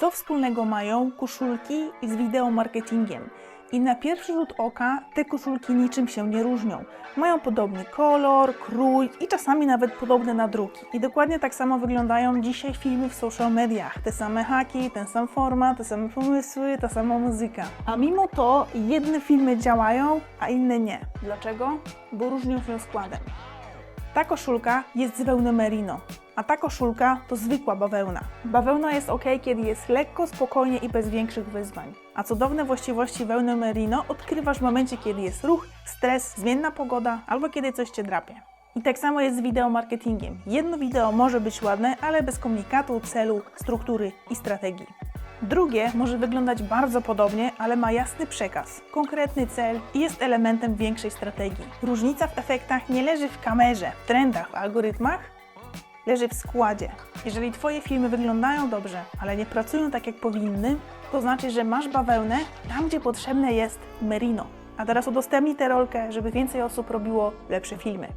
Co wspólnego mają koszulki z wideomarketingiem? I na pierwszy rzut oka te koszulki niczym się nie różnią. Mają podobny kolor, krój i czasami nawet podobne nadruki. I dokładnie tak samo wyglądają dzisiaj filmy w social mediach. Te same haki, ten sam format, te same pomysły, ta sama muzyka. A mimo to jedne filmy działają, a inne nie. Dlaczego? Bo różnią się składem. Ta koszulka jest z wełny merino, a ta koszulka to zwykła bawełna. Bawełna jest ok, kiedy jest lekko, spokojnie i bez większych wyzwań. A cudowne właściwości wełny merino odkrywasz w momencie, kiedy jest ruch, stres, zmienna pogoda albo kiedy coś cię drapie. I tak samo jest z wideomarketingiem. Jedno wideo może być ładne, ale bez komunikatu, celu, struktury i strategii. Drugie może wyglądać bardzo podobnie, ale ma jasny przekaz, konkretny cel i jest elementem większej strategii. Różnica w efektach nie leży w kamerze, w trendach, w algorytmach, leży w składzie. Jeżeli Twoje filmy wyglądają dobrze, ale nie pracują tak jak powinny, to znaczy, że masz bawełnę tam, gdzie potrzebne jest merino. A teraz udostępnij tę rolkę, żeby więcej osób robiło lepsze filmy.